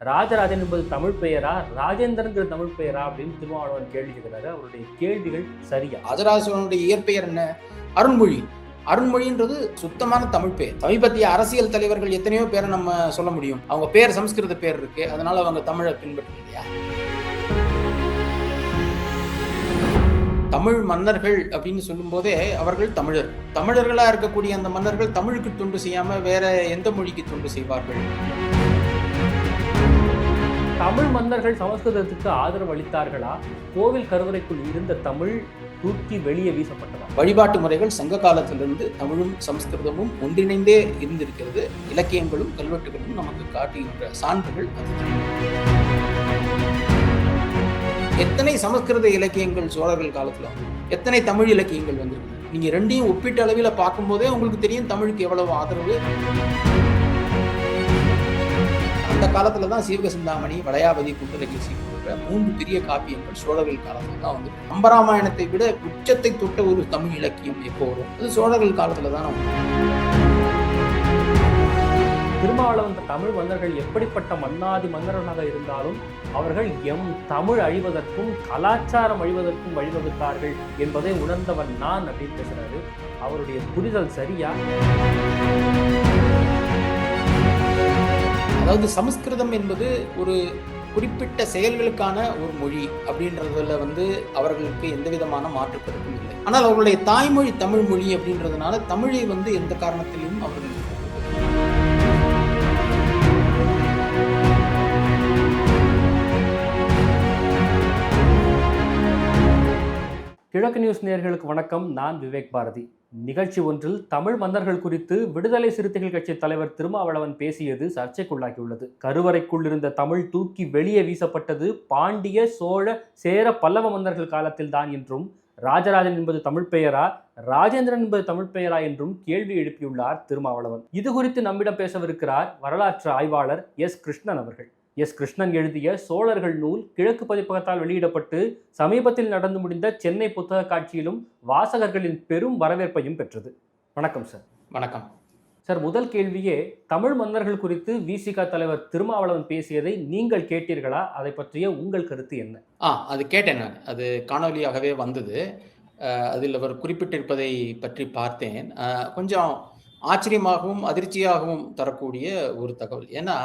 ராஜராஜன் என்பது தமிழ் பெயரா? ராஜேந்திரன்கிற தமிழ் பெயரா? அப்படின்னு திருமாவளவன் கேள்வி கேட்கிறாரு. அவருடைய கேள்விகள் சரியா? ராஜராஜனுடைய இயற்பெயர் என்ன? அருண்மொழி. அருண்மொழின்றது சுத்தமான தமிழ் பெயர். சமீபத்திய அரசியல் தலைவர்கள் எத்தனையோ பேரை நம்ம சொல்ல முடியும். அவங்க பேர் சமஸ்கிருத பேர் இருக்கு. அதனால அவங்க தமிழை பின்பற்றலையா தமிழ் மன்னர்கள் அப்படின்னு சொல்லும்போதே அவர்கள் தமிழர். தமிழர்களா இருக்கக்கூடிய அந்த மன்னர்கள் தமிழுக்கு தொண்டு செய்யாம வேற எந்த மொழிக்கு தொண்டு செய்வார்கள்? தமிழ் மன்னர்கள் சமஸ்கிருதத்துக்கு ஆதரவு அளித்தார்களா? கோவில் கருவறைக்குள் இருந்த தமிழ் தூக்கி வெளியே வீசப்பட்டதா? வழிபாட்டு முறைகள் சங்க காலத்திலிருந்து தமிழும் சமஸ்கிருதமும் ஒன்றிணைந்தே இருந்திருக்கிறது. இலக்கியங்களும் கல்வெட்டுகளும் நமக்கு காட்டுகின்ற சான்றுகள் அது. எத்தனை சமஸ்கிருத இலக்கியங்கள் சோழர்கள் காலத்தில் எத்தனை தமிழ் இலக்கியங்கள் வந்திருக்கு நீங்க ரெண்டையும் ஒப்பீட்டு அளவில் பார்க்கும்போதே உங்களுக்கு தெரியும் தமிழுக்கு எவ்வளவு ஆதரவு. அந்த காலத்துல தான் சீவக சிந்தாமணி வளையாபதி குண்டலகி போன்ற மூன்று பெரிய காப்பியங்கள் சோழர்கள் காலத்துல தான் வந்து கம்பராமாயணத்தை விட உச்சத்தை தொட்ட ஒரு தமிழ் இலக்கியம் எப்போ வரும்? அது சோழர்கள் காலத்துல தான் திருமாவளவன் தமிழ் மன்னர்கள் எப்படிப்பட்ட மன்னாதி மன்னரனாக இருந்தாலும் அவர்கள் எம் தமிழ் அழிவதற்கும் கலாச்சாரம் அழிவதற்கும் வழிவகுத்தார்கள் என்பதை உணர்ந்தவன் நான் அப்படின்னு பேசுறாரு. அவருடைய புரிதல் சரியா? அதாவது சமஸ்கிருதம் என்பது ஒரு குறிப்பிட்ட செயல்களுக்கான ஒரு மொழி அப்படின்றதுல வந்து அவர்களுக்கு எந்த விதமான மாற்று கருத்தும் இல்லை. ஆனால் அவர்களுடைய தாய்மொழி தமிழ் மொழி அப்படின்றதுனால தமிழை வந்து எந்த காரணத்திலும் அவர்கள் கிழக்கு நியூஸ் நேயர்களுக்கு வணக்கம். நான் விவேக் பாரதி. நிகழ்ச்சி ஒன்றில் தமிழ் மன்னர்கள் குறித்து விடுதலை சிறுத்தைகள் கட்சி தலைவர் திருமாவளவன் பேசியது சர்ச்சைக்குள்ளாகியுள்ளது. கருவறைக்குள் இருந்த தமிழ் தூக்கி வெளியே வீசப்பட்டது பாண்டிய சோழ சேர பல்லவ மன்னர்கள் காலத்தில் தான் என்றும் ராஜராஜன் என்பது தமிழ் பெயரா ராஜேந்திரன் என்பது தமிழ் பெயரா என்றும் கேள்வி எழுப்பியுள்ளார் திருமாவளவன். இது குறித்து நம்மிடம் பேசவிருக்கிறார் வரலாற்று ஆய்வாளர் எஸ். கிருஷ்ணன் அவர்கள். எஸ். கிருஷ்ணன் எழுதிய சோழர்கள் நூல் கிழக்கு பதிப்பகத்தால் வெளியிடப்பட்டு சமீபத்தில் நடந்து முடிந்த சென்னை புத்தக காட்சியிலும் வாசகர்களின் பெரும் வரவேற்பையும் பெற்றது. வணக்கம் சார். வணக்கம். சார் முதல் கேள்வியே தமிழ் மன்னர்கள் குறித்து விசிக தலைவர் திருமாவளவன் பேசியதை நீங்கள் கேட்டீர்களா? அதை பற்றிய உங்கள் கருத்து என்ன? ஆ அது கேட்டேன் நான். அது காணொலியாகவே வந்தது. அதில் அவர் குறிப்பிட்டிருப்பதை பற்றி பார்த்தேன். கொஞ்சம் ஆச்சரியமாகவும் அதிர்ச்சியாகவும் தரக்கூடிய ஒரு தகவல். ஏன்னா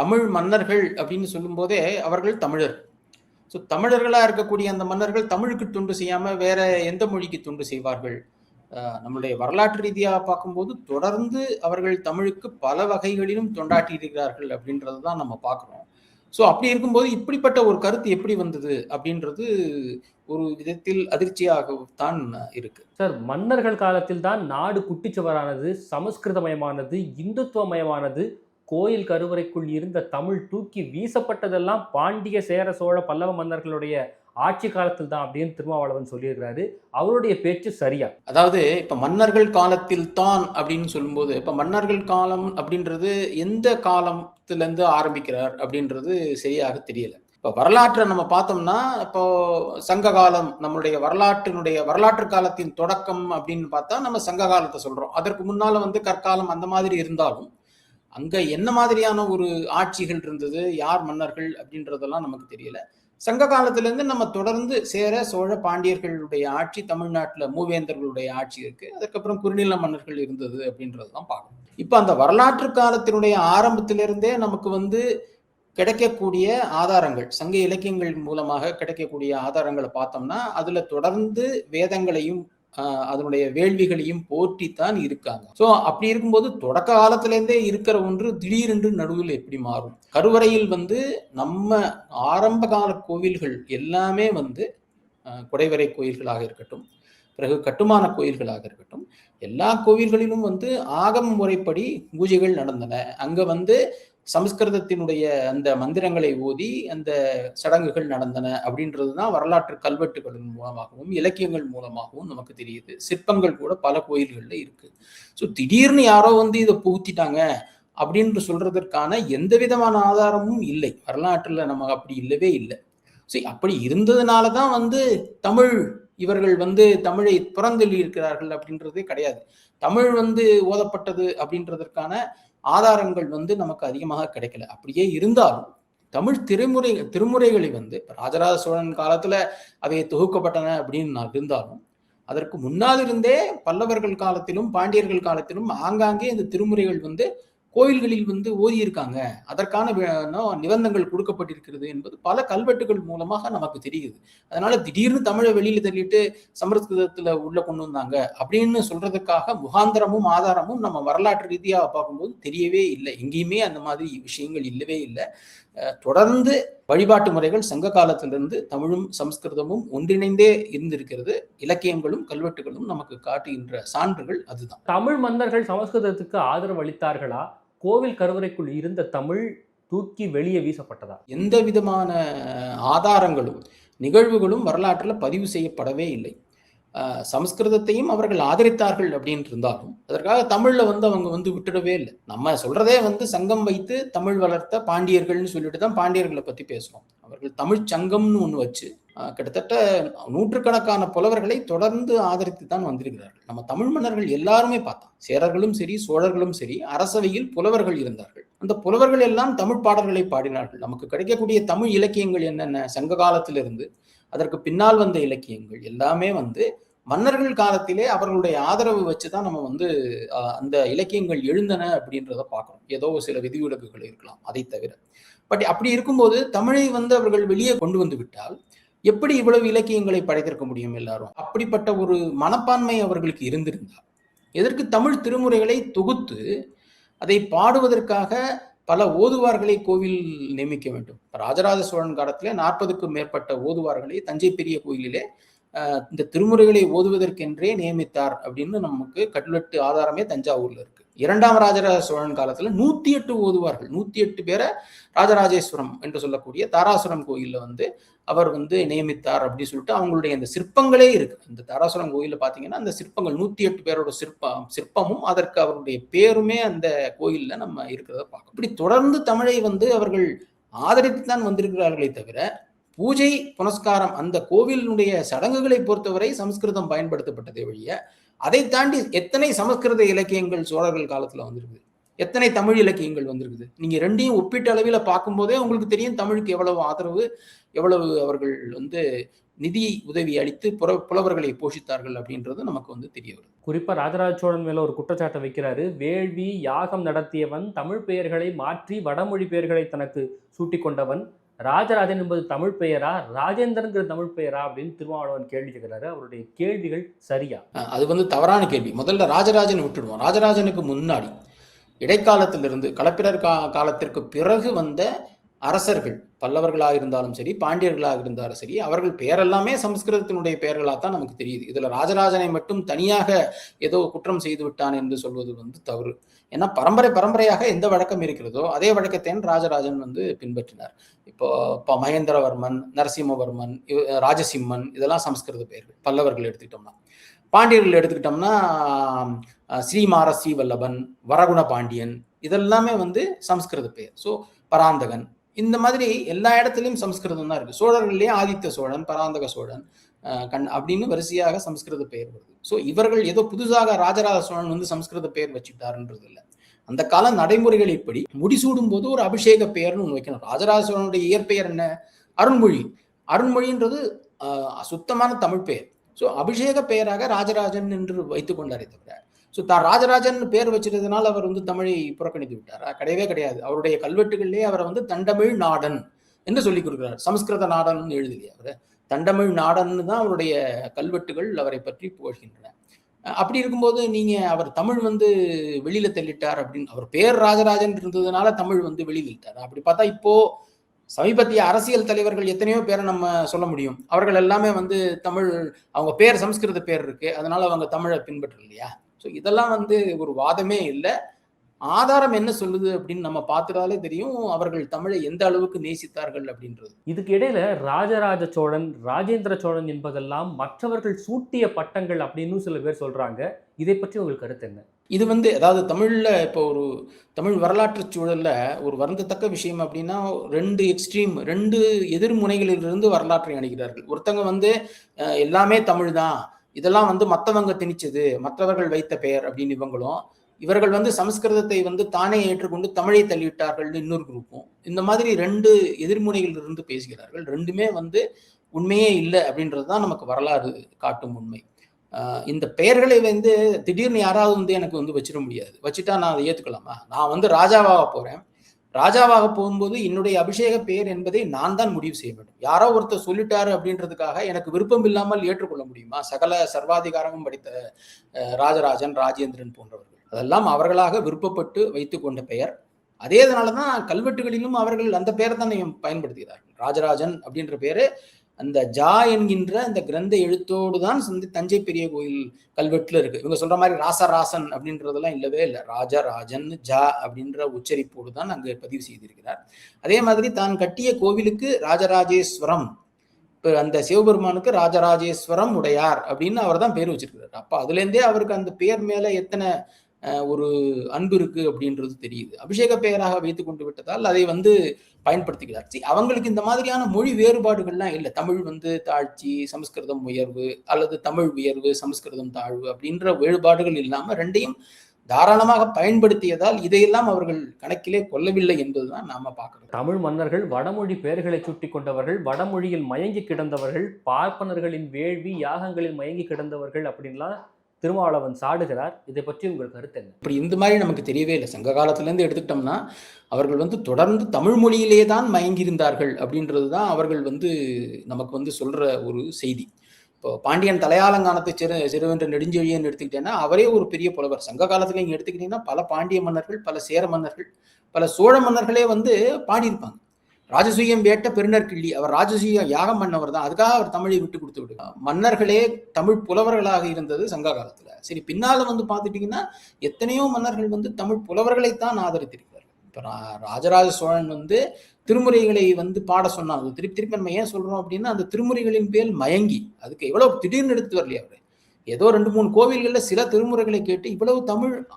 தமிழ் மன்னர்கள் அப்படின்னு சொல்லும்போதே அவர்கள் தமிழர். ஸோ தமிழர்களாக இருக்கக்கூடிய அந்த மன்னர்கள் தமிழுக்கு தொண்டு செய்யாமல் வேற எந்த மொழிக்கு தொண்டு செய்வார்கள்? நம்மளுடைய வரலாற்று ரீதியாக பார்க்கும்போது தொடர்ந்து அவர்கள் தமிழுக்கு பல வகைகளிலும் தொண்டாட்டி இருக்கிறார்கள் அப்படின்றது தான் நம்ம பார்க்குறோம். ஸோ அப்படி இருக்கும்போது இப்படிப்பட்ட ஒரு கருத்து எப்படி வந்தது அப்படின்றது ஒரு விதத்தில் அதிர்ச்சியாகத்தான் இருக்கு. சார் மன்னர்கள் காலத்தில் தான் நாடு குட்டிச்சுவரானது சமஸ்கிருதமயமானது இந்துத்துவமயமானது கோயில் கருவறைக்குள் இருந்த தமிழ் தூக்கி வீசப்பட்டதெல்லாம் பாண்டிய சேர சோழ பல்லவ மன்னர்களுடைய ஆட்சி காலத்தில் தான் அப்படின்னு திருமாவளவன் சொல்லியிருக்கிறாரு. அவருடைய பேச்சு சரியா? அதாவது இப்ப மன்னர்கள் காலத்தில் தான் அப்படின்னு சொல்லும்போது இப்ப மன்னர்கள் காலம் அப்படின்றது எந்த காலத்துல இருந்து ஆரம்பிக்கிறார் அப்படின்றது சரியாக தெரியல. இப்ப வரலாற்றை நம்ம பார்த்தோம்னா இப்போ சங்க காலம் நம்மளுடைய வரலாற்றினுடைய வரலாற்று காலத்தின் தொடக்கம் அப்படின்னு பார்த்தா நம்ம சங்க காலத்தை சொல்றோம். அதற்கு முன்னால வந்து கற்காலம் அந்த மாதிரி இருந்தாலும் அங்க என்ன மாதிரியான ஒரு ஆட்சிகள் இருந்தது யார் மன்னர்கள் அப்படின்றதெல்லாம் நமக்கு தெரியல. சங்க காலத்திலேருந்து நம்ம தொடர்ந்து சேர சோழ பாண்டியர்களுடைய ஆட்சி தமிழ்நாட்டில் மூவேந்தர்களுடைய ஆட்சி இருக்கு. அதுக்கப்புறம் குறுநில மன்னர்கள் இருந்தது அப்படின்றது தான் பார்க்கணும். இப்போ அந்த வரலாற்று காலத்தினுடைய ஆரம்பத்திலிருந்தே நமக்கு வந்து கிடைக்கக்கூடிய ஆதாரங்கள் சங்க இலக்கியங்கள் மூலமாக கிடைக்கக்கூடிய ஆதாரங்களை பார்த்தோம்னா அதுல தொடர்ந்து வேதங்களையும் அதனுடைய வேள்விகளையும் போற்றித்தான் இருக்காங்க. ஸோ அப்படி இருக்கும்போது தொடக்க காலத்திலேருந்தே இருக்கிற ஒன்று திடீரென்று நடுவில் எப்படி மாறும்? கருவறையில் வந்து நம்ம ஆரம்ப கால கோவில்கள் எல்லாமே வந்து குடைவரை கோயில்களாக இருக்கட்டும் பிறகு கட்டுமான கோயில்களாக இருக்கட்டும் எல்லா கோவில்களிலும் வந்து ஆகம முறைப்படி பூஜைகள் நடந்தன. அங்க வந்து சமஸ்கிருதத்தினுடைய அந்த மந்திரங்களை ஓதி அந்த சடங்குகள் நடந்தன அப்படின்றது தான் வரலாற்று கல்வெட்டுகளின் மூலமாகவும் இலக்கியங்கள் மூலமாகவும் நமக்கு தெரியுது. சிற்பங்கள் கூட பல கோயில்களில் இருக்கு. ஸோ திடீர்னு யாரோ வந்து இதை புகுத்திட்டாங்க அப்படின்னு சொல்றதற்கான எந்த விதமான ஆதாரமும் இல்லை. வரலாற்றுல நமக்கு அப்படி இல்லவே இல்லை. சரி அப்படி இருந்ததுனால தான் வந்து தமிழ் இவர்கள் வந்து தமிழை புறந்தள்ளி இருக்கிறார்கள் அப்படின்றதே கிடையாது. தமிழ் வந்து ஓதப்பட்டது அப்படின்றதற்கான ஆதாரங்கள் வந்து நமக்கு அதிகமாக கிடைக்கல. அப்படியே இருந்தாலும் தமிழ் திருமுறை திருமுறைகளை வந்து ராஜராஜ சோழன் காலத்துல அவை தொகுக்கப்பட்டன அப்படின்னு நான் இருந்தாலும் அதற்கு முன்னால் இருந்தே பல்லவர்கள் காலத்திலும் பாண்டியர்கள் காலத்திலும் ஆங்காங்கே இந்த திருமுறைகள் வந்து கோயில்களில் வந்து ஓதியிருக்காங்க. அதற்கான நிபந்தங்கள் கொடுக்கப்பட்டிருக்கிறது என்பது பல கல்வெட்டுகள் மூலமாக நமக்கு தெரியுது. அதனால திடீர்னு தமிழை வெளியில தள்ளிட்டு சமஸ்கிருதத்துல உள்ள கொண்டு வந்தாங்க அப்படின்னு சொல்றதுக்காக முகாந்திரமும் ஆதாரமும் நம்ம வரலாற்று ரீதியாக பார்க்கும்போது தெரியவே இல்லை. எங்கேயுமே அந்த மாதிரி விஷயங்கள் இல்லவே இல்லை. தொடர்ந்து வழிபாட்டு முறைகள் சங்க காலத்திலிருந்து தமிழும் சமஸ்கிருதமும் ஒன்றிணைந்தே இருந்திருக்கிறது. இலக்கியங்களும் கல்வெட்டுகளும் நமக்கு காட்டுகின்ற சான்றுகள் அதுதான். தமிழ் மன்னர்கள் சமஸ்கிருதத்துக்கு ஆதரவு அளித்தார்களா? கோவில் கருவறைக்குள் இருந்த தமிழ் தூக்கி வெளியே வீசப்பட்டதா? எந்த விதமான ஆதாரங்களும் நிகழ்வுகளும் வரலாற்றுல பதிவு செய்யப்படவே இல்லை. சமஸ்கிருதத்தையும் அவர்கள் ஆதரித்தார்கள் அப்படின்னு இருந்தாலும் அதற்காக தமிழ்ல வந்து அவங்க வந்து விட்டுடவே இல்லை. நம்ம சொல்றதே வந்து சங்கம் வைத்து தமிழ் வளர்த்த பாண்டியர்கள்னு சொல்லிட்டு தான் பாண்டியர்களை பத்தி பேசுவோம் அவர்கள் தமிழ் சங்கம்னு ஒன்று வச்சு கிட்டத்தட்ட நூற்றுக்கணக்கான புலவர்களை தொடர்ந்து ஆதரித்து தான் வந்திருக்கிறார்கள். நம்ம தமிழ் மன்னர்கள் எல்லாருமே பார்த்தோம் சேரர்களும் சரி சோழர்களும் சரி அரசவையில் புலவர்கள் இருந்தார்கள். அந்த புலவர்கள் எல்லாம் தமிழ் பாடல்களை பாடினார்கள். நமக்கு கிடைக்கக்கூடிய தமிழ் இலக்கியங்கள் என்னென்ன? சங்க காலத்திலிருந்து அதற்கு பின்னால் வந்த இலக்கியங்கள் எல்லாமே வந்து மன்னர்கள் காலத்திலே அவர்களுடைய ஆதரவு வச்சு தான் நம்ம வந்து அந்த இலக்கியங்கள் எழுந்தன அப்படின்றத பார்க்கணும். ஏதோ சில விதிவிலக்குகள் இருக்கலாம் அதை தவிர. பட் அப்படி இருக்கும்போது தமிழை வந்து அவர்கள் வெளியே கொண்டு வந்து விட்டால் எப்படி இவ்வளவு இலக்கியங்களை படைத்திருக்க முடியும் எல்லாரும்? அப்படிப்பட்ட ஒரு மனப்பான்மை அவர்களுக்கு இருந்திருந்தால் எதற்கு தமிழ் திருமுறைகளை தொகுத்து அதை பாடுவதற்காக பல ஓதுவார்களை கோவில் நியமிக்க வேண்டும். ராஜராஜ சோழன் காலத்திலே நாற்பதுக்கும் மேற்பட்ட ஓதுவார்களை தஞ்சை பெரிய கோயிலிலே இந்த திருமுறைகளை ஓதுவதற்கென்றே நியமித்தார் அப்படின்னு நமக்கு கல்வெட்டு ஆதாரமே தஞ்சாவூர்ல இருக்கு. இரண்டாம் ராஜராஜ சோழன் காலத்துல நூத்தி எட்டு ஓதுவார்கள். நூத்தி எட்டு பேரை ராஜராஜேஸ்வரம் என்று சொல்லக்கூடிய தாராசுரம் கோயில்ல வந்து அவர் வந்து நியமித்தார் அப்படின்னு சொல்லிட்டு அவங்களுடைய அந்த சிற்பங்களே இருக்கு. இந்த தாராசுரம் கோயிலில் பாத்தீங்கன்னா அந்த சிற்பங்கள் நூத்தி எட்டு பேரோட சிற்பம் சிற்பமும் அதற்கு அவருடைய பேருமே அந்த கோயில்ல நம்ம இருக்கிறத பார்க்கணும் இப்படி தொடர்ந்து தமிழை வந்து அவர்கள் ஆதரித்து தான் வந்திருக்கிறார்களே தவிர பூஜை புனஸ்காரம் அந்த கோவிலினுடைய சடங்குகளை பொறுத்தவரை சமஸ்கிருதம் பயன்படுத்தப்பட்டதே ஒழிய அதை தாண்டி எத்தனை சமஸ்கிருத இலக்கியங்கள் சோழர்கள் காலத்துல வந்திருக்குது? எத்தனை தமிழ் இலக்கியங்கள் வந்திருக்குது? நீங்க ரெண்டையும் ஒப்பீட்டு அளவில் பார்க்கும்போதே உங்களுக்கு தெரியும் தமிழுக்கு எவ்வளவு ஆதரவு எவ்வளவு அவர்கள் வந்து நிதி உதவி அளித்து புற புலவர்களை போஷித்தார்கள் அப்படின்றது நமக்கு வந்து தெரிய வருது. குறிப்பாக ராஜராஜ சோழன் மேல ஒரு குற்றச்சாட்டை வைக்கிறாரு. வேள்வி யாகம் நடத்தியவன் தமிழ் பெயர்களை மாற்றி வடமொழி பெயர்களை தனக்கு சூட்டிக்கொண்டவன். ராஜராஜன் என்பது தமிழ் பெயரா? ராஜேந்திரங்கிற தமிழ் பெயரா? அப்படின்னு திருமாவளவன் கேள்வி கேட்கிறாரு. அவருடைய கேள்விகள் சரியா? அது வந்து தவறான கேள்வி. முதல்ல ராஜராஜன் விட்டுடுவோம். ராஜராஜனுக்கு முன்னாடி இடைக்காலத்திலிருந்து களப்பிரர் கா காலத்திற்கு பிறகு வந்த அரசர்கள் பல்லவர்களாக இருந்தாலும் சரி பாண்டியர்களாக இருந்தாலும் சரி அவர்கள் பெயரெல்லாமே சமஸ்கிருதத்தினுடைய பெயர்களாக தான் நமக்கு தெரியுது. இதுல ராஜராஜனை மட்டும் தனியாக ஏதோ குற்றம் செய்து விட்டான் என்று சொல்வது வந்து தவறு. ஏன்னா பரம்பரை பரம்பரையாக எந்த வழக்கம் இருக்கிறதோ அதே வழக்கத்தேன் ராஜராஜன் வந்து பின்பற்றினார். இப்போ இப்போ மகேந்திரவர்மன் நரசிம்மவர்மன் ராஜசிம்மன் இதெல்லாம் சமஸ்கிருத பெயர்கள் பல்லவர்கள் எடுத்துக்கிட்டோம்னா. பாண்டியர்கள் எடுத்துக்கிட்டோம்னா அஹ், ஸ்ரீமார ஸ்ரீவல்லபன் வரகுண பாண்டியன் இதெல்லாமே வந்து சமஸ்கிருத பெயர். ஸோ பராந்தகன் இந்த மாதிரி எல்லா இடத்துலையும் சம்ஸ்கிருதம் தான் இருக்கு. சோழர்கள்லயே ஆதித்த சோழன் பராந்தக சோழன் கண் அப்படின்னு வரிசையாக சமஸ்கிருத பெயர் வருது. ஸோ இவர்கள் ஏதோ புதுசாக ராஜராஜ சோழன் வந்து சமஸ்கிருத பெயர் வச்சுட்டாருன்றது இல்லை. அந்த கால நடைமுறைகள் இப்படி முடிசூடும் போது ஒரு அபிஷேக பெயர்னு ஒன்று வைக்கணும். ராஜராஜ சோழனுடைய இயற்பெயர் என்ன? அருண்மொழி. அருண்மொழின்றது சுத்தமான தமிழ் பெயர். ஸோ அபிஷேக பெயராக ராஜராஜன் என்று வைத்துக் கொண்டாரே தவிர ஸோ தான் ராஜராஜன் பேர் வச்சிருந்ததுனால அவர் வந்து தமிழை புறக்கணித்து விட்டாரா. கிடையவே கிடையாது. அவருடைய கல்வெட்டுகளிலே அவரை வந்து தண்டமிழ் நாடன் என்று சொல்லிக் கொடுக்கிறார். சமஸ்கிருத நாடன் எழுதலையே அவர். தண்டமிழ் நாடன்னு தான் அவருடைய கல்வெட்டுகள் அவரை பற்றி புகழ்கின்றன. அப்படி இருக்கும்போது நீங்க அவர் தமிழ் வந்து வெளியில தள்ளிட்டார் அப்படின்னு அவர் பேர் ராஜராஜன் இருந்ததுனால தமிழ் வந்து வெளியில் தள்ளிட்டார். அப்படி பார்த்தா இப்போ சமீபத்திய அரசியல் தலைவர்கள் எத்தனையோ பேரை நம்ம சொல்ல முடியும். அவர்கள் எல்லாமே வந்து தமிழ் அவங்க பேர் சம்ஸ்கிருத பேர் இருக்கு. அதனால அவங்க தமிழை பின்பற்ற இல்லையா ஸோ இதெல்லாம் வந்து ஒரு வாதமே இல்லை. ஆதாரம் என்ன சொல்லுது அப்படின்னு நம்ம பார்த்துட்டாலே தெரியும். அவர்கள் தமிழை எந்த அளவுக்கு நேசித்தார்கள் அப்படின்றது. இதுக்கு இடையில ராஜராஜ சோழன் ராஜேந்திர சோழன் என்பதெல்லாம் மற்றவர்கள் சூட்டிய பட்டங்கள் அப்படின்னு சில பேர் சொல்றாங்க. இதை பற்றி உங்களுக்கு கருத்து என்ன? இது வந்து அதாவது தமிழ்ல இப்போ ஒரு தமிழ் வரலாற்று சூழல்ல ஒரு வருந்தத்தக்க விஷயம் அப்படின்னா ரெண்டு எக்ஸ்ட்ரீம் ரெண்டு எதிர்முனைகளிலிருந்து வரலாற்றை அணுகிறார்கள். ஒருத்தங்க வந்து எல்லாமே தமிழ் தான் இதெல்லாம் வந்து மற்றவங்க திணிச்சது மற்றவர்கள் வைத்த பெயர் அப்படின்னு இவங்களும் இவர்கள் வந்து சமஸ்கிருதத்தை வந்து தானே ஏற்றுக்கொண்டு தமிழை தள்ளிவிட்டார்கள்னு இன்னொரு குரூப்பும் இந்த மாதிரி ரெண்டு எதிர்முனைகள் இருந்து பேசுகிறார்கள். ரெண்டுமே வந்து உண்மையே இல்லை அப்படின்றது தான் நமக்கு வரலாறு காட்டும் உண்மை. இந்த பெயர்களை வந்து திடீர்னு யாராவது வந்து எனக்கு வந்து வச்சிட முடியாது. வச்சுட்டா நான் அதை ஏத்துக்கலாமா? நான் வந்து ராஜாவாக போறேன். ராஜாவாக போகும்போது என்னுடைய அபிஷேக பெயர் என்பதை நான் தான் முடிவு செய்ய வேண்டும். யாரோ ஒருத்தர் சொல்லிட்டாரு அப்படின்றதுக்காக எனக்கு விருப்பம் இல்லாமல் ஏற்றுக்கொள்ள முடியுமா? சகல சர்வாதிகாரமும் படித்த ராஜராஜன் ராஜேந்திரன் போன்றவர்கள். அதெல்லாம் அவர்களாக விருப்பப்பட்டு வைத்துக்கொண்ட பெயர். அதே தான் கல்வெட்டுகளிலும் அவர்கள் அந்த பெயரை தான் பயன்படுத்துகிறார்கள் ராஜராஜன் அப்படின்ற பேரு அந்த ஜா என்கின்ற அந்த கிரந்த எழுத்தோடு தான் வந்து தஞ்சை பெரிய கோயில் கல்வெட்டுல இருக்கு. இவங்க சொல்ற மாதிரி ராசராசன் அப்படின்றதெல்லாம் இல்லவே இல்லை. ராஜா ராஜன் ஜா அப்படின்ற உச்சரிப்போடு தான் அங்கு பதிவு செய்திருக்கிறார். அதே மாதிரி தான் கட்டிய கோவிலுக்கு ராஜராஜேஸ்வரம் இப்போ அந்த சிவபெருமானுக்கு ராஜராஜேஸ்வரம் உடையார் அப்படின்னு அவர் தான் பேர் வச்சிருக்கிறார். அப்ப அதுலேருந்தே அவருக்கு அந்த பெயர் மேல எத்தனை ஒரு அன்பு இருக்கு அப்படின்றது தெரியுது. அபிஷேக பெயராக வைத்துக் கொண்டு விட்டதால் அதை வந்து பயன்படுத்துகிறார். சரி அவங்களுக்கு இந்த மாதிரியான மொழி வேறுபாடுகள்லாம் இல்லை. தமிழ் வந்து தாழ்ச்சி சமஸ்கிருதம் உயர்வு அல்லது தமிழ் உயர்வு சமஸ்கிருதம் தாழ்வு அப்படின்ற வேறுபாடுகள் இல்லாமல் ரெண்டையும் தாராளமாக பயன்படுத்தியதால் இதையெல்லாம் அவர்கள் கணக்கிலே கொள்ளவில்லை என்பதுதான் நாம பார்க்கிறோம். தமிழ் மன்னர்கள் வடமொழி பெயர்களை சுட்டி கொண்டவர்கள் வடமொழியில் மயங்கி கிடந்தவர்கள் பார்ப்பனர்களின் வேள்வி யாகங்களில் மயங்கி கிடந்தவர்கள் அப்படின்லாம் திருமாவளவன் சாடுகிறார். இதை பற்றி உங்கள் கருத்து என்ன? இப்படி இந்த மாதிரி நமக்கு தெரியவே இல்லை. சங்க காலத்திலேருந்து எடுத்துக்கிட்டோம்னா அவர்கள் வந்து தொடர்ந்து தமிழ் மொழியிலே தான் மயங்கியிருந்தார்கள் அப்படின்றது தான் அவர்கள் வந்து நமக்கு வந்து சொல்கிற ஒரு செய்தி. இப்போ பாண்டியன் தலையாலங்கானத்தை சிறு சிறுவென்ற நெடுஞ்செழியன் எடுத்துக்கிட்டேன்னா அவரே ஒரு பெரிய புலவர். சங்க காலத்துல எடுத்துக்கிட்டிங்கன்னா எடுத்துக்கிட்டீங்கன்னா பல பாண்டிய மன்னர்கள் பல சேர மன்னர்கள் பல சோழ மன்னர்களே வந்து பாடியிருப்பாங்க. ராஜசூயம் வேட்ட பெருநர் கிள்ளி. அவர் ராஜசூயம் யாகம் பண்ணவர் தான். அதுக்காக அவர் தமிழை விட்டு கொடுத்து விடு மன்னர்களே தமிழ் புலவர்களாக இருந்தது சங்க காலத்துல. சரி பின்னால வந்து பார்த்துட்டீங்கன்னா எத்தனையோ மன்னர்கள் வந்து தமிழ் புலவர்களைத்தான் ஆதரித்திருக்கிறார்கள். இப்ப ரா- ராஜராஜ சோழன் வந்து திருமுறைகளை வந்து பாட சொன்னாங்க திருப்பி திருப்பி நம்ம ஏன் சொல்றோம் அப்படின்னா அந்த திருமுறைகளின் பேர் மயங்கி. அதுக்கு எவ்வளவு திடீர்னு எடுத்து வரலையா அவர். ஏதோ ரெண்டு மூணு கோவில்கள்ல சில திருமுறைகளை கேட்டு இவ்வளவு தமிழ்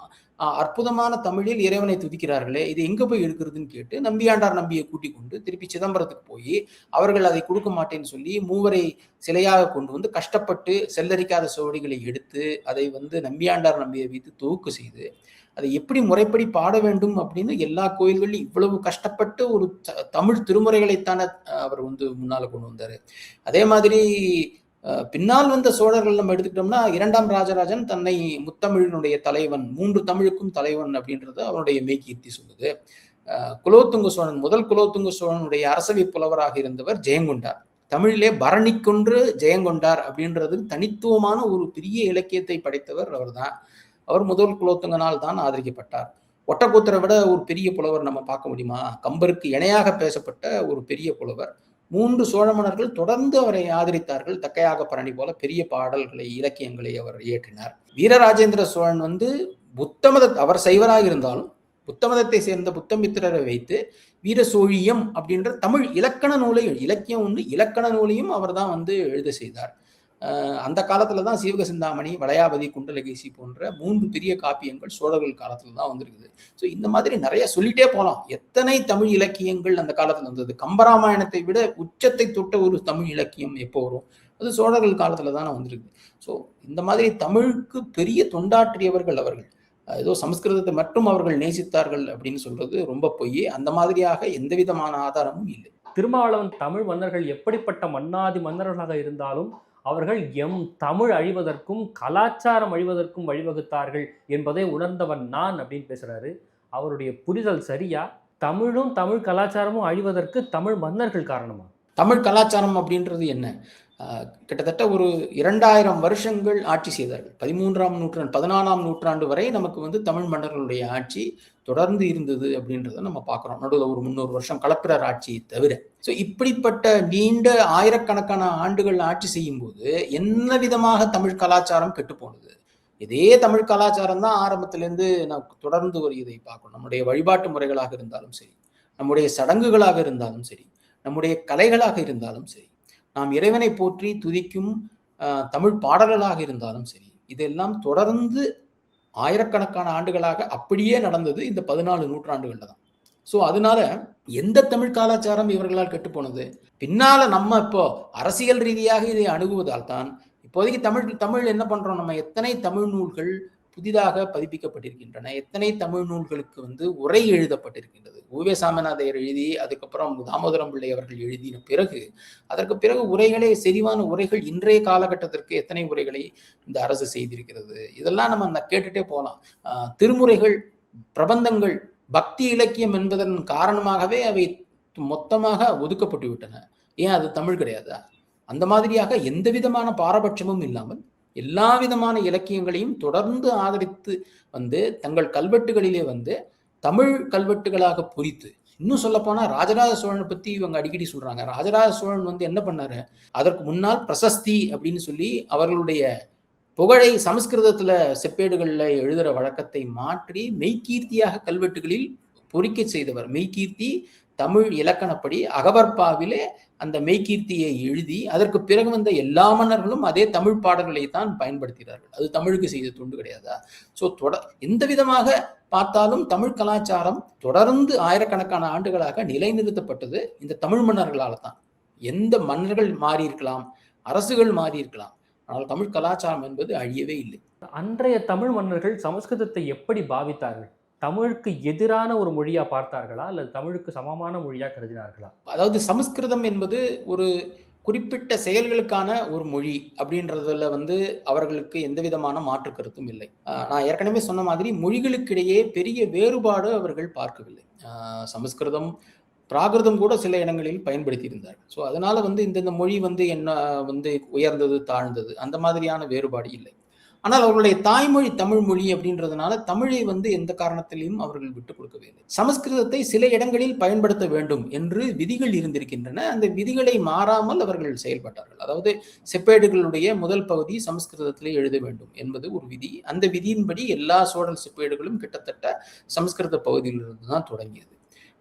அற்புதமான தமிழில் இறைவனை துதிக்கிறார்களே இது எங்க போய் எடுக்கிறதுன்னு கேட்டு நம்பியாண்டார் நம்பியை கூட்டிக் கொண்டு திருப்பி சிதம்பரத்துக்கு போய் அவர்கள் அதை கொடுக்க மாட்டேன்னு சொல்லி மூவரை சிலையாக கொண்டு வந்து கஷ்டப்பட்டு செல்லரிக்காத சுவடிகளை எடுத்து அதை வந்து நம்பியாண்டார் நம்பியை வைத்து தொகுக்கு செய்து அதை எப்படி முறைப்படி பாட வேண்டும் அப்படின்னு எல்லா கோயில்கள்லையும் இவ்வளவு கஷ்டப்பட்டு ஒரு தமிழ் திருமுறைகளைத்தானே அவர் வந்து முன்னால கொண்டு வந்தாரு. அதே மாதிரி பின்னால் வந்த சோழர்கள் நம்ம எடுத்துக்கிட்டோம்னா இரண்டாம் ராஜராஜன் தன்னை முத்தமிழினுடைய தலைவன் மூன்று தமிழுக்கும் தலைவன் அப்படின்றது அவனுடைய மெய்கீர்த்தி சொல்லுது. குலோத்துங்க சோழன் முதல் குலோத்துங்க சோழனுடைய அரசவை புலவராக இருந்தவர் ஜெயங்கொண்டார். தமிழிலே பரணி கொன்று ஜெயங்கொண்டார் அப்படின்றது தனித்துவமான ஒரு பெரிய இலக்கியத்தை படைத்தவர் அவர்தான். அவர் முதல் குலோத்துங்கனால் தான் ஆதரிக்கப்பட்டார். ஒட்டக்கூத்தரை விட ஒரு பெரிய புலவர் நம்ம பார்க்க முடியுமா? கம்பருக்கு இணையாக பேசப்பட்ட ஒரு பெரிய புலவர். மூன்று சோழ மன்னர்கள் தொடர்ந்து அவரை ஆதரித்தார்கள். தக்கையாக பரணி போல பெரிய பாடல்களை இலக்கியங்களை அவர் இயற்றினார். வீரராஜேந்திர சோழன் வந்து புத்த மத அவர் சைவராக இருந்தாலும் புத்த மதத்தை சேர்ந்த புத்தமித்திரரை வைத்து வீர சோழியம் அப்படின்ற தமிழ் இலக்கண நூலை இலக்கியம் ஒன்று இலக்கண நூலையும் அவர் தான் வந்து எழுத செய்தார். அந்த காலத்துல தான் சீவக சிந்தாமணி வளையாபதி குண்டலகேசி போன்ற மூன்று பெரிய காப்பியங்கள் சோழர்கள் காலத்துல தான் வந்திருக்குது. ஸோ இந்த மாதிரி நிறைய சொல்லிட்டே போகலாம் எத்தனை தமிழ் இலக்கியங்கள் அந்த காலத்துல வந்தது? கம்பராமாயணத்தை விட உச்சத்தை தொட்ட ஒரு தமிழ் இலக்கியம் எப்போ வரும்? அது சோழர்கள் காலத்துல தானே வந்திருக்கு ஸோ இந்த மாதிரி தமிழுக்கு பெரிய தொண்டாற்றியவர்கள் அவர்கள். ஏதோ சமஸ்கிருதத்தை மட்டும் அவர்கள் நேசித்தார்கள் அப்படின்னு சொல்றது ரொம்ப பொய். அந்த மாதிரியாக எந்த விதமான ஆதாரமும் இல்லை. திருமாவளவன் தமிழ் மன்னர்கள் எப்படிப்பட்ட மன்னாதி மன்னர்களாக இருந்தாலும் அவர்கள் எம் தமிழ் அழிவதற்கும் கலாச்சாரம் அழிவதற்கும் வழிவகுத்தார்கள் என்பதை உணர்ந்தவன் நான் அப்படின்னு பேசுகிறாரு அவருடைய புரிதல் சரியா? தமிழும் தமிழ் கலாச்சாரமும் அழிவதற்கு தமிழ் மன்னர்கள் காரணமா? தமிழ் கலாச்சாரம் அப்படின்றது என்ன? கிட்டத்தட்ட ஒரு இரண்டாயிரம் வருஷங்கள் ஆட்சி செய்தார்கள். பதிமூன்றாம் நூற்றாண்டு பதினாலாம் நூற்றாண்டு வரை நமக்கு வந்து தமிழ் மன்னர்களுடைய ஆட்சி தொடர்ந்து இருந்தது அப்படின்றத நம்ம பார்க்குறோம். நடுவில் ஒரு முந்நூறு வருஷம் கலப்பிரர் ஆட்சியை தவிர. ஸோ இப்படிப்பட்ட நீண்ட ஆயிரக்கணக்கான ஆண்டுகள் ஆட்சி செய்யும்போது என்ன விதமாக தமிழ் கலாச்சாரம் கெட்டுப்போனது இதே தமிழ் கலாச்சாரம் தான் ஆரம்பத்திலேருந்து நாம் தொடர்ந்து ஒரு இதை பார்க்கணும். நம்முடைய வழிபாட்டு முறைகளாக இருந்தாலும் சரி நம்முடைய சடங்குகளாக இருந்தாலும் சரி நம்முடைய கலைகளாக இருந்தாலும் சரி நாம் இறைவனை போற்றி துதிக்கும் தமிழ் பாடல்களாக இருந்தாலும் சரி இதெல்லாம் தொடர்ந்து ஆயிரக்கணக்கான ஆண்டுகளாக அப்படியே நடந்தது இந்த பதினாலு நூற்றாண்டுகள்ல தான். ஸோ அதனால எந்த தமிழ் கலாச்சாரம் இவர்களால் கெட்டுப்போனது? பின்னால நம்ம இப்போ அரசியல் ரீதியாக இதை அணுகுவதால் தான் இப்போதைக்கு தமிழ் தமிழ் என்ன பண்றோம்? நம்ம எத்தனை தமிழ் நூல்கள் புதிதாக பதிப்பிக்கப்பட்டிருக்கின்றன. எத்தனை தமிழ் நூல்களுக்கு வந்து உரை எழுதப்பட்டிருக்கின்றது? உவே சாமிநாதையர் எழுதி அதுக்கப்புறம் தாமோதரம் பிள்ளை அவர்கள் எழுதின பிறகு அதற்கு பிறகு உரைகளே செறிவான உரைகள் இன்றைய காலகட்டத்திற்கு எத்தனை உரைகளை இந்த அரசு செய்திருக்கிறது? இதெல்லாம் நம்ம அந்த கேட்டுட்டே போகலாம். ஆஹ் திருமுறைகள் பிரபந்தங்கள் பக்தி இலக்கியம் என்பதன் காரணமாகவே அவை மொத்தமாக ஒதுக்கப்பட்டு விட்டன ஏன்? அது தமிழ் கிடையாதா? அந்த மாதிரியாக எந்த விதமான பாரபட்சமும் இல்லாமல் எல்லா விதமான இலக்கியங்களையும் தொடர்ந்து ஆதரித்து வந்து தங்கள் கல்வெட்டுகளிலே வந்து தமிழ் கல்வெட்டுகளாக பொறித்து இன்னும் சொல்லப்போனால் ராஜராஜ சோழனை பற்றி இவங்க அடிக்கடி சொல்கிறாங்க ராஜராஜ சோழன் வந்து என்ன பண்ணாரு? அதற்கு முன்னால் பிரசஸ்தி அப்படின்னு சொல்லி அவர்களுடைய புகழை சமஸ்கிருதத்தில் செப்பேடுகளில் எழுதுகிற வழக்கத்தை மாற்றி மெய்கீர்த்தியாக கல்வெட்டுகளில் பொறிக்க செய்தவர். மெய்கீர்த்தி தமிழ் இலக்கணப்படி அகவற்பாவிலே அந்த மெய்கீர்த்தியை எழுதி அதற்கு பிறகு வந்த எல்லா மன்னர்களும் அதே தமிழ் பாடல்களை தான் பயன்படுத்துகிறார்கள் அது தமிழுக்கு செய்த தொண்டு கிடையாதா? ஸோ தொட எந்த விதமாக பார்த்தாலும் தமிழ் கலாச்சாரம் தொடர்ந்து ஆயிரக்கணக்கான ஆண்டுகளாக நிலைநிறுத்தப்பட்டது இந்த தமிழ் மன்னர்களால் தான். எந்த மன்னர்கள் மாறி இருக்கலாம் அரசுகள் மாறி இருக்கலாம் ஆனால் தமிழ் கலாச்சாரம் என்பது அழியவே இல்லை. அன்றைய தமிழ் மன்னர்கள் சமஸ்கிருதத்தை எப்படி பாவித்தார்கள்? தமிழுக்கு எதிரான ஒரு மொழியா பார்த்தார்களா? அல்லது தமிழுக்கு சமமான மொழியா கருதினார்களா? அதாவது சமஸ்கிருதம் என்பது ஒரு குறிப்பிட்ட செயல்களுக்கான ஒரு மொழி அப்படின்றதுல வந்து அவர்களுக்கு எந்த விதமான மாற்று கருத்தும் இல்லை. நான் ஏற்கனவே சொன்ன மாதிரி மொழிகளுக்கிடையே பெரிய வேறுபாடு அவர்கள் பார்க்கவில்லை. சமஸ்கிருதம் பிராகிருதம் கூட சில இடங்களில் பயன்படுத்தி ஸோ அதனால வந்து இந்தந்த மொழி வந்து என்ன வந்து உயர்ந்தது தாழ்ந்தது அந்த மாதிரியான வேறுபாடு இல்லை. ஆனால் அவர்களுடைய தாய்மொழி தமிழ் மொழி அப்படின்றதுனால தமிழை வந்து எந்த காரணத்திலையும் அவர்கள் விட்டுக் கொடுக்கவில்லை சமஸ்கிருதத்தை சில இடங்களில் பயன்படுத்த வேண்டும் என்று விதிகள் இருந்திருக்கின்றன. அந்த விதிகளை மாறாமல் அவர்கள் செயல்பட்டார்கள். அதாவது செப்பேடுகளுடைய முதல் பகுதி சமஸ்கிருதத்திலே எழுத வேண்டும் என்பது ஒரு விதி. அந்த விதியின்படி எல்லா சோழல் செப்பேடுகளும் கிட்டத்தட்ட சமஸ்கிருத பகுதியிலிருந்து தான் தொடங்கியது.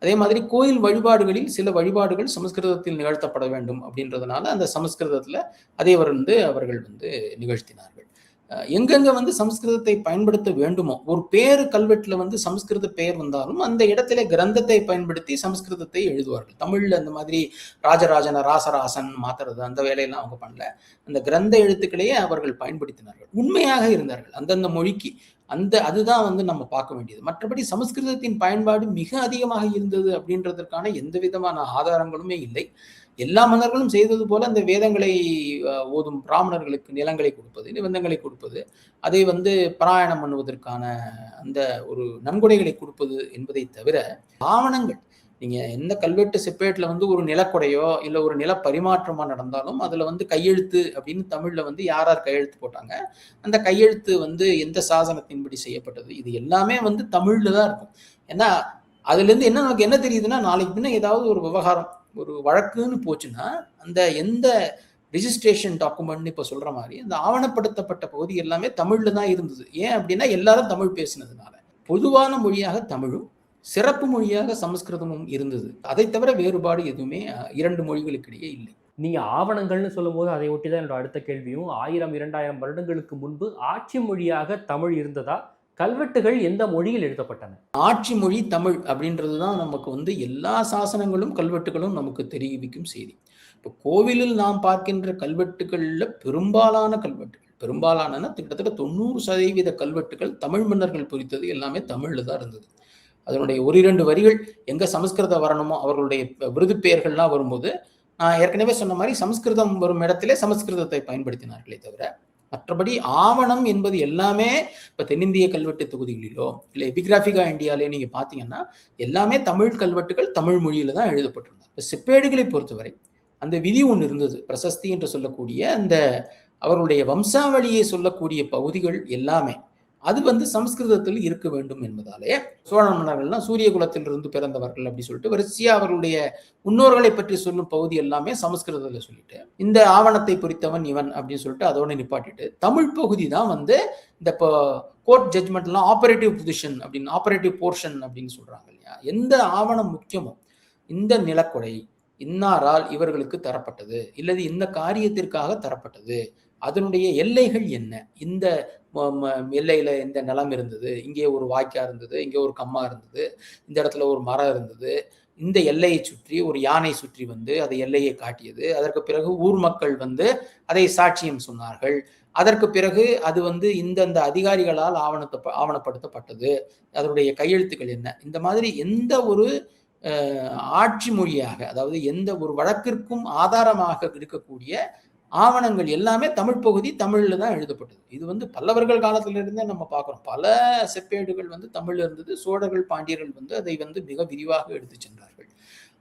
அதே மாதிரி கோயில் வழிபாடுகளில் சில வழிபாடுகள் சமஸ்கிருதத்தில் நிகழ்த்தப்பட வேண்டும் அப்படின்றதுனால அந்த சமஸ்கிருதத்தில் அதே வந்து அவர்கள் வந்து நிகழ்த்தினார்கள். எங்கெங்க வந்து சமஸ்கிருதத்தை பயன்படுத்த வேண்டுமோ ஒரு பேரு கல்வெட்டுல வந்து சமஸ்கிருத பெயர் வந்தாலும் அந்த இடத்திலே கிரந்தத்தை பயன்படுத்தி சமஸ்கிருதத்தை எழுதுவார்கள். தமிழ்ல அந்த மாதிரி ராஜராஜன ராசராசன் மாத்துறது அந்த வேலையெல்லாம் அவங்க பண்ணல. அந்த கிரந்த எழுத்துக்களையே அவர்கள் பயன்படுத்தினார்கள். உண்மையாக இருந்தார்கள். அந்தந்த மொழிக்கு அந்த அதுதான் வந்து நம்ம பார்க்க வேண்டியது. மற்றபடி சமஸ்கிருதத்தின் பயன்பாடு மிக அதிகமாக இருந்தது அப்படின்றதற்கான எந்த விதமான ஆதாரங்களுமே இல்லை. எல்லா மன்னர்களும் செய்தது போல அந்த வேதங்களை ஓதும் பிராமணர்களுக்கு நிலங்களை கொடுப்பது நிபந்தங்களை கொடுப்பது அதை வந்து பாராயணம் பண்ணுவதற்கான அந்த ஒரு நன்கொடைகளை கொடுப்பது என்பதை தவிர ஆவணங்கள் நீங்க எந்த கல்வெட்டு செப்பேட்ல வந்து ஒரு நிலக்கொடையோ இல்ல ஒரு நில பரிமாற்றமா நடந்தாலும் அதுல வந்து கையெழுத்து அப்படின்னு தமிழ்ல வந்து யார் யார் கையெழுத்து போட்டாங்க அந்த கையெழுத்து வந்து எந்த சாசனத்தின்படி செய்யப்பட்டது இது எல்லாமே வந்து தமிழ்ல தான் இருக்கும். ஏன்னா அதுல இருந்து என்ன நமக்கு என்ன தெரியுதுன்னா நாளைக்கு பின்ன ஏதாவது ஒரு விவகாரம் ஒரு வழக்குன்னு போச்சுன்னா அந்த எந்த ரிஜிஸ்ட்ரேஷன் டாக்குமெண்ட்னு இப்போ சொல்கிற மாதிரி அந்த ஆவணப்படுத்தப்பட்ட பகுதி எல்லாமே தமிழில் தான் இருந்தது. ஏன் அப்படின்னா எல்லாரும் தமிழ் பேசினதுனால. பொதுவான மொழியாக தமிழும் சிறப்பு மொழியாக சமஸ்கிருதமும் இருந்தது. அதை தவிர வேறுபாடு எதுவுமே இரண்டு மொழிகளுக்கிடையே இல்லை. நீங்கள் ஆவணங்கள்னு சொல்லும்போது அதை ஒட்டி தான் என்னோட அடுத்த கேள்வியும் ஆயிரம் இரண்டாயிரம் வருடங்களுக்கு முன்பு ஆட்சி மொழியாக தமிழ் இருந்ததா? கல்வெட்டுகள் எந்த மொழியில் எழுதப்பட்டன? ஆட்சி மொழி தமிழ் அப்படின்றது தான் நமக்கு வந்து எல்லா சாசனங்களும் கல்வெட்டுகளும் நமக்கு தெரிவிக்கும் செய்தி. இப்போ கோவிலில் நாம் பார்க்கின்ற கல்வெட்டுகளில் பெரும்பாலான கல்வெட்டுகள் பெரும்பாலான கிட்டத்தட்ட தொண்ணூறு சதவீத கல்வெட்டுகள் தமிழ் மன்னர்கள் பொறித்தது எல்லாமே தமிழில் தான் இருந்தது. அதனுடைய ஒரு இரண்டு வரிகள் எங்கே சமஸ்கிருதம் வரணுமோ அவர்களுடைய விருது பெயர்கள்லாம் வரும்போது நான் ஏற்கனவே சொன்ன மாதிரி சமஸ்கிருதம் வரும் இடத்திலே சமஸ்கிருதத்தை பயன்படுத்தினார்களே தவிர மற்றபடி ஆவணம் என்பது எல்லாமே இப்போ தென்னிந்திய கல்வெட்டு தொகுதிகளிலோ இல்லை எபிகிராஃபிகா இந்தியாலே நீங்க பார்த்தீங்கன்னா எல்லாமே தமிழ் கல்வெட்டுகள் தமிழ் மொழியில தான் எழுதப்பட்டிருந்தது. இப்போ செப்பேடுகளை பொறுத்தவரை அந்த விதி ஒன்று இருந்தது. பிரசஸ்தி என்று சொல்லக்கூடிய அந்த அவருடைய வம்சாவளியை சொல்லக்கூடிய பகுதிகள் எல்லாமே அது வந்து சமஸ்கிருதத்தில் இருக்க வேண்டும் என்பதாலே சோழ மன்னர்கள்லாம் சூரிய குலத்திலிருந்து பிறந்தவர்கள் அப்படி சொல்லிட்டு வரிசையா அவர்களுடைய முன்னோர்களை பற்றி சொல்லும் பகுதி எல்லாமே சமஸ்கிருதத்தில் சொல்லிட்டு இந்த ஆவணத்தை பொறித்தவன் இவன் அப்படின்னு சொல்லிட்டு அதோட நிப்பாட்டிட்டு தமிழ் பகுதி தான் வந்து இந்த இப்போ கோர்ட் ஜட்மெண்ட்லாம் ஆபரேட்டிவ் பொசிஷன் அப்படின்னு ஆபரேட்டிவ் போர்ஷன் அப்படின்னு சொல்றாங்க இல்லையா? எந்த ஆவணம் முக்கியமோ இந்த நிலக்கொடை இன்னாரால் இவர்களுக்கு தரப்பட்டது இல்லது இந்த காரியத்திற்காக தரப்பட்டது அதனுடைய எல்லைகள் என்ன இந்த எல்லையில் இந்த நிலம் இருந்தது? இங்கே ஒரு வாய்க்கா இருந்தது இங்கே ஒரு கம்மா இருந்தது இந்த இடத்துல ஒரு மரம் இருந்தது. இந்த எல்லையை சுற்றி ஒரு யானை சுற்றி வந்து அதை எல்லையை காட்டியது. அதற்கு பிறகு ஊர் மக்கள் வந்து அதை சாட்சியம் சொன்னார்கள். அதற்கு பிறகு அது வந்து இந்தந்த அதிகாரிகளால் ஆவணத்தை ஆவணப்படுத்தப்பட்டது. அதனுடைய கையெழுத்துக்கள் என்ன? இந்த மாதிரி எந்த ஒரு ஆட்சி மொழியாக அதாவது எந்த ஒரு வழக்கிற்கும் ஆதாரமாக இருக்கக்கூடிய ஆவணங்கள் எல்லாமே தமிழ் பகுதி தமிழில் தான் எழுதப்பட்டது. இது வந்து பல்லவர்கள் காலத்துல இருந்தே நம்ம பார்க்குறோம். பல செப்பேடுகள் வந்து தமிழில் இருந்தது. சோழர்கள் பாண்டியர்கள் வந்து அதை வந்து மிக விரிவாக எடுத்து சென்றார்கள்.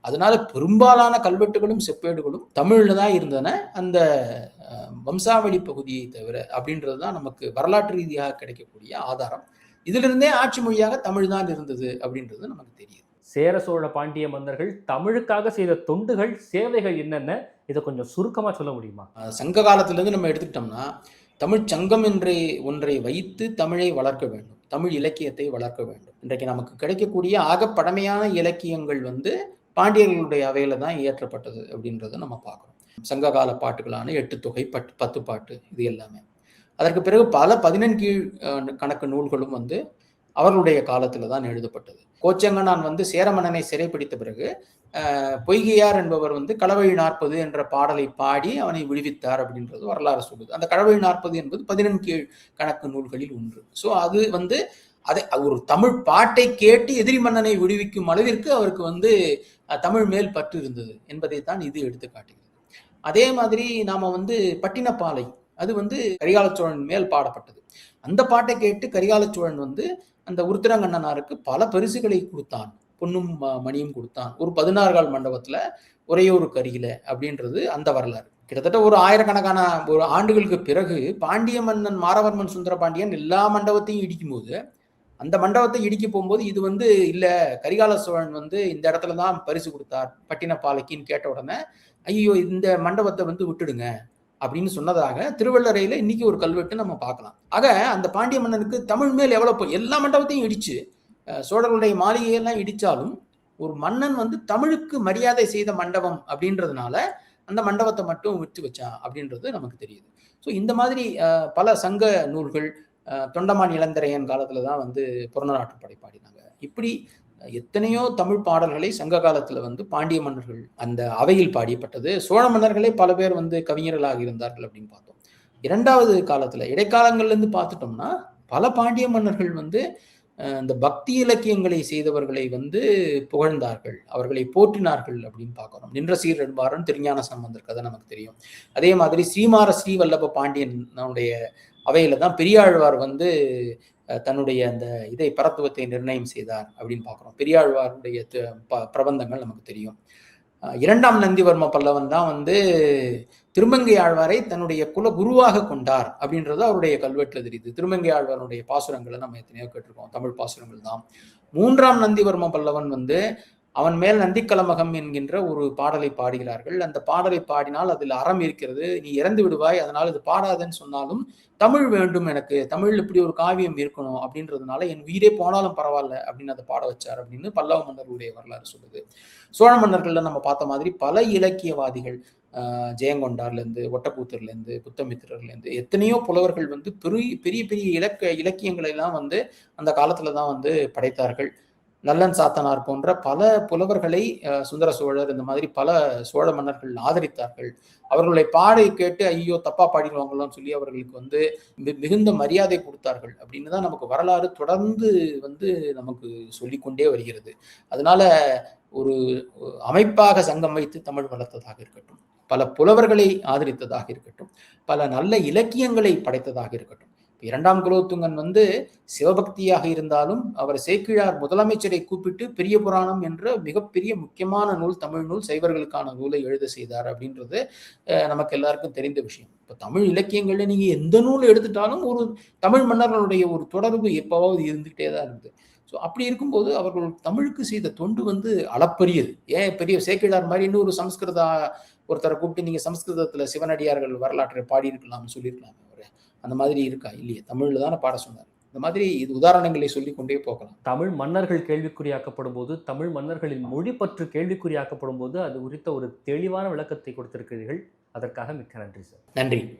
அதனால பெரும்பாலான கல்வெட்டுகளும் செப்பேடுகளும் தமிழில் தான் இருந்தன. அந்த வம்சாவளி பகுதியை தவிர அப்படின்றது தான் நமக்கு வரலாற்று ரீதியாக கிடைக்கக்கூடிய ஆதாரம். இதிலிருந்தே ஆட்சி மொழியாக தமிழ் தான் இருந்தது அப்படின்றது நமக்கு தெரியுது. சேர சோழ பாண்டிய மன்னர்கள் தமிழுக்காக செய்த தொண்டுகள் சேவைகள் என்னென்ன? இதை கொஞ்சம் சுருக்கமாக சொல்ல முடியுமா? சங்க காலத்திலேருந்து நம்ம எடுத்துக்கிட்டோம்னா தமிழ் சங்கம் என்ற ஒன்றை வைத்து தமிழை வளர்க்க வேண்டும். தமிழ் இலக்கியத்தை வளர்க்க வேண்டும். இன்றைக்கு நமக்கு கிடைக்கக்கூடிய ஆக பழமையான இலக்கியங்கள் வந்து பாண்டியர்களுடைய அவையில தான் இயற்றப்பட்டது அப்படின்றத நம்ம பார்க்குறோம். சங்ககால பாட்டுகளான எட்டு தொகை பட் பத்து பாட்டு இது எல்லாமே. அதற்கு பிறகு பல பதினெண் கீழ் கணக்கு நூல்களும் வந்து அவர்களுடைய காலத்துல தான் எழுதப்பட்டது. கோச்செங்கனான் வந்து சேரமன்னனை சிறைப்பிடித்த பிறகு பொய்கையார் என்பவர் வந்து களவழி நாற்பது என்ற பாடலை பாடி அவனை விடுவித்தார் அப்படின்றது வரலாறு சொல்லுது. அந்த களவழி நாற்பது என்பது பதினெண் கீழ் கணக்கு நூல்களில் ஒன்று. ஸோ அது வந்து அதை ஒரு தமிழ் பாட்டை கேட்டு எதிரி மன்னனை விடுவிக்கும் அளவிற்கு அவருக்கு வந்து தமிழ் மேல் பற்று இருந்தது என்பதை தான் இது எடுத்து காட்டுகிறது அதே மாதிரி நாம வந்து பட்டினப்பாலை அது வந்து கரிகால சோழன் மேல் பாடப்பட்டது. அந்த பாட்டை கேட்டு கரிகால சோழன் வந்து அந்த உருத்திரங்கண்ணனாருக்கு பல பரிசுகளை கொடுத்தான். பொன்னும் மணியும் கொடுத்தான். ஒரு பதினாறு கால் மண்டபத்தில் ஒரே ஒரு கரியில் அப்படின்றது அந்த வரலாறு. கிட்டத்தட்ட ஒரு ஆயிரக்கணக்கான ஒரு ஆண்டுகளுக்கு பிறகு பாண்டிய மன்னன் மாரவர்மன் சுந்தர பாண்டியன் எல்லா மண்டபத்தையும் இடிக்கும்போது அந்த மண்டபத்தை இடிக்க போகும்போது இது வந்து இல்லை கரிகால சோழன் வந்து இந்த இடத்துல தான் பரிசு கொடுத்தார் பட்டினப்பாலைக்குன்னு கேட்ட உடனே ஐயோ இந்த மண்டபத்தை வந்து விட்டுடுங்க அப்படின்னு சொன்னதாக திருவள்ளரையில இன்னைக்கு ஒரு கல்வெட்டு நம்ம பார்க்கலாம். ஆக அந்த பாண்டிய மன்னனுக்கு தமிழ் மேல் எவ்வளவு எல்லா மண்டபத்தையும் இடிச்சு சோழர்களுடைய மாளிகையெல்லாம் இடிச்சாலும் ஒரு மன்னன் வந்து தமிழுக்கு மரியாதை செய்த மண்டபம் அப்படின்றதுனால அந்த மண்டபத்தை மட்டும் விட்டு வச்சான் அப்படின்றது நமக்கு தெரியுது. ஸோ இந்த மாதிரி பல சங்க நூல்கள் தொண்டமான் இளந்திரையன் காலத்துல தான் வந்து புறநாட்டு படைப்பாடினாங்க. இப்படி எத்தனையோ தமிழ் பாடல்களை சங்க காலத்துல வந்து பாண்டிய மன்னர்கள் அந்த அவையில் பாடியப்பட்டது. சோழ மன்னர்களே பல பேர் வந்து கவிஞர்களாக இருந்தார்கள் அப்படின்னு பார்த்தோம். இரண்டாவது காலத்துல இடைக்காலங்கள்ல இருந்து பார்த்துட்டோம்னா பல பாண்டிய மன்னர்கள் வந்து இந்த பக்தி இலக்கியங்களை செய்தவர்களை வந்து புகழ்ந்தார்கள். அவர்களை போற்றினார்கள் அப்படின்னு பார்க்கிறோம். நின்ற சீர் என்பாரன் திருஞான சம்பந்தர் கதை நமக்கு தெரியும். அதே மாதிரி ஸ்ரீமார ஸ்ரீவல்லப பாண்டியனுடைய அவையில தான் பெரியாழ்வார் வந்து தன்னுடைய அந்த இதை பரத்துவத்தை நிர்ணயம் செய்தார் அப்படின்னு பார்க்குறோம். பெரியாழ்வாருடைய பிரபந்தங்கள் நமக்கு தெரியும். இரண்டாம் நந்திவர்ம பல்லவன் தான் வந்து திருமங்கை ஆழ்வாரை தன்னுடைய குல குருவாக கொண்டார் அப்படின்றது அவருடைய கல்வெட்டில் தெரியுது. திருமங்கை ஆழ்வாருடைய பாசுரங்களை நம்ம எத்தனையோ கேட்டிருக்கோம். தமிழ் பாசுரங்கள் தான். மூன்றாம் நந்திவர்ம பல்லவன் வந்து அவன் மேல் நந்திக்கலமகம் என்கின்ற ஒரு பாடலை பாடுகிறார்கள். அந்த பாடலை பாடினால் அதில் அறம் இருக்கிறது. நீ இறந்து விடுவாய் அதனால் இது பாடாதன்னு சொன்னாலும் தமிழ் வேண்டும் எனக்கு. தமிழ் இப்படி ஒரு காவியம் இருக்கணும் அப்படின்றதுனால என் உயிரே போனாலும் பரவாயில்ல அப்படின்னு அதை பாட வச்சார் அப்படின்னு பல்லவ மன்னர்களுடைய வரலாறு சொல்லுது. சோழ மன்னர்கள்ல நம்ம பார்த்த மாதிரி பல இலக்கியவாதிகள் ஜெயங்கொண்டார்லேருந்து ஒட்டக்கூத்தர்லேருந்து புத்தமித்திரர்லேருந்து எத்தனையோ புலவர்கள் வந்து பெரிய பெரிய பெரிய இலக்க இலக்கியங்களை எல்லாம் வந்து அந்த காலத்துல தான் வந்து படைத்தார்கள். நல்லன் சாத்தனார் போன்ற பல புலவர்களை சுந்தர சோழர் இந்த மாதிரி பல சோழ மன்னர்கள் ஆதரித்தார்கள். அவர்களுடைய பாடை கேட்டு ஐயோ தப்பா பாடிடுவாங்களோன்னு சொல்லி அவர்களுக்கு வந்து மிகுந்த மரியாதை கொடுத்தார்கள். அப்படின்னு தான் நமக்கு வரலாறு தொடர்ந்து வந்து நமக்கு சொல்லிக்கொண்டே வருகிறது. அதனால ஒரு அமைப்பாக சங்கம் வைத்து தமிழ் வளர்த்ததாக இருக்கட்டும். பல புலவர்களை ஆதரித்ததாக இருக்கட்டும். பல நல்ல இலக்கியங்களை படைத்ததாக இருக்கட்டும். இரண்டாம் குலோத்துங்கன் வந்து சிவபக்தியாக இருந்தாலும் அவர் சேக்கிழார் முதலமைச்சரை கூப்பிட்டு பெரிய புராணம் என்ற மிகப்பெரிய முக்கியமான நூல் தமிழ் நூல் சைவர்களுக்கான நூலை எழுத செய்தார் அப்படின்றது நமக்கு எல்லாருக்கும் தெரிந்த விஷயம். இப்போ தமிழ் இலக்கியங்கள்ல நீங்க எந்த நூல் எடுத்துட்டாலும் ஒரு தமிழ் மன்னர்களுடைய ஒரு தொடர்பு எப்பவாவது இருந்துகிட்டே தான் இருந்தது ஸோ அப்படி இருக்கும்போது அவர்கள் தமிழுக்கு செய்த தொண்டு வந்து அளப்பரியது. ஏன் பெரிய சேக்கிழார் மாதிரி இன்னொரு சமஸ்கிருதா ஒருத்தரை கூப்பிட்டு நீங்கள் சமஸ்கிருதத்தில் சிவனடியார்கள் வரலாற்றை பாடியிருக்கலாம்னு சொல்லியிருக்கலாம். அந்த மாதிரி இருக்கா? இல்லையே. தமிழ்ல தானே பாட சொன்னார். இந்த மாதிரி இது உதாரணங்களை சொல்லிக் கொண்டே போகலாம். தமிழ் மன்னர்கள் கேள்விக்குறியாக்கப்படும் போது தமிழ் மன்னர்களின் மொழி பற்று கேள்விக்குறியாக்கப்படும் போது அது குறித்த ஒரு தெளிவான விளக்கத்தை கொடுத்திருக்கிறீர்கள். அதற்காக மிக்க நன்றி சார். நன்றி.